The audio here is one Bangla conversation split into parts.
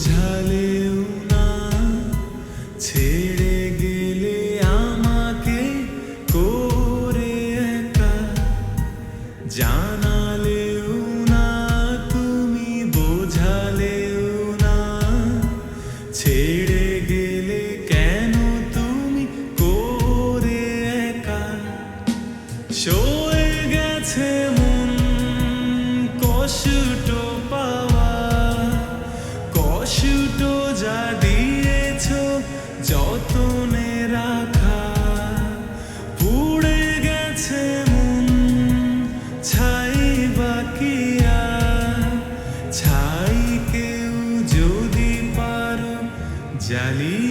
বোঝালেও না গেলে আমাকে একা। জানালেও না, তুমি বোঝালেও না গেলে কেন তুমি একা? গেছে মন, কষ্ট যতনে রাখা পুড়ে গেছে মন ছাই বাকিয়া ছাই কেউ যদি পারো জ্বালিয়ে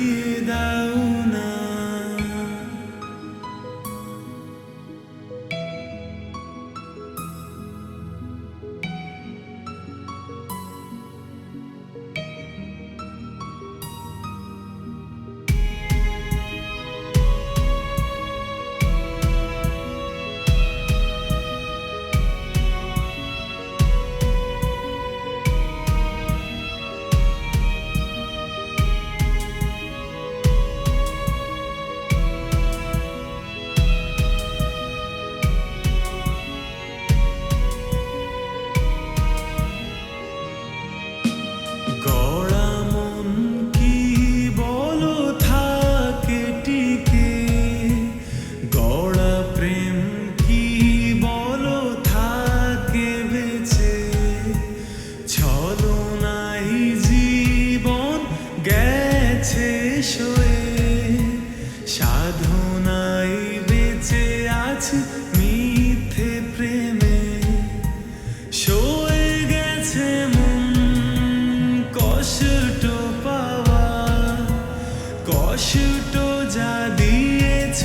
কষ্ট যা দিয়েছ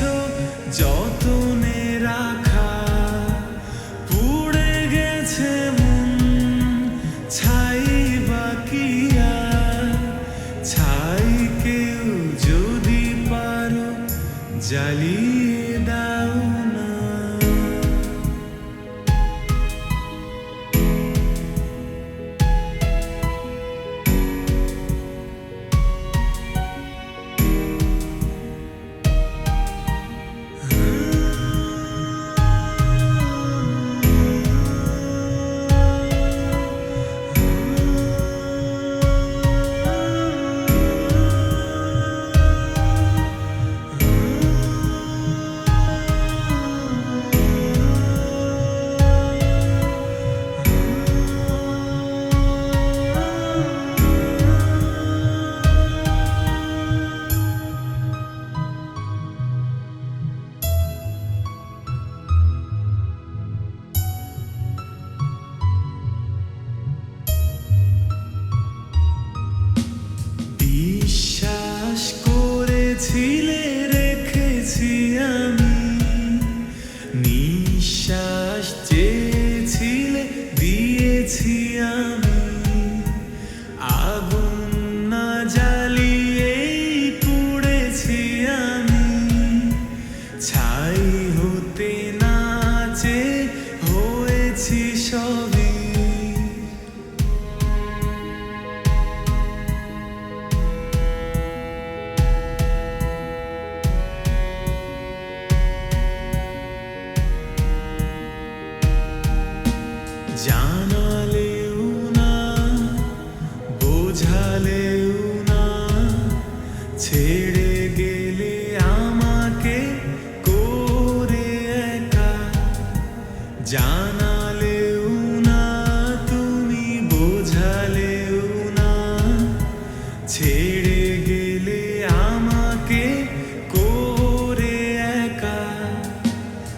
যতনে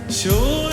熊